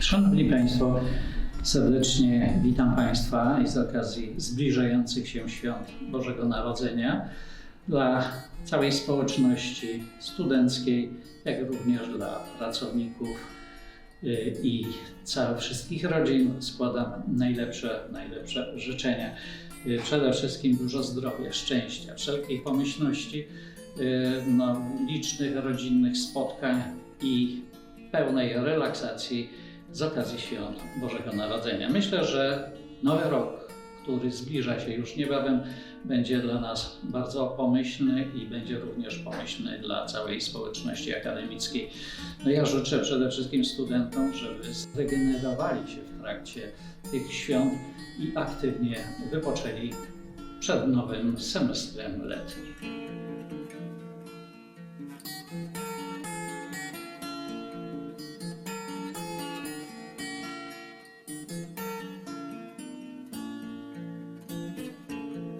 Szanowni Państwo, serdecznie witam Państwa i z okazji zbliżających się świąt Bożego Narodzenia dla całej społeczności studenckiej, jak również dla pracowników y, i całych wszystkich rodzin składam najlepsze, najlepsze życzenia. Y, przede wszystkim dużo zdrowia, szczęścia, wszelkiej pomyślności, no, licznych rodzinnych spotkań i pełnej relaksacji z okazji świąt Bożego Narodzenia. Myślę, że nowy rok, który zbliża się już niebawem, będzie dla nas bardzo pomyślny i będzie również pomyślny dla całej społeczności akademickiej. No ja życzę przede wszystkim studentom, żeby zregenerowali się w trakcie tych świąt i aktywnie wypoczęli przed nowym semestrem letnim.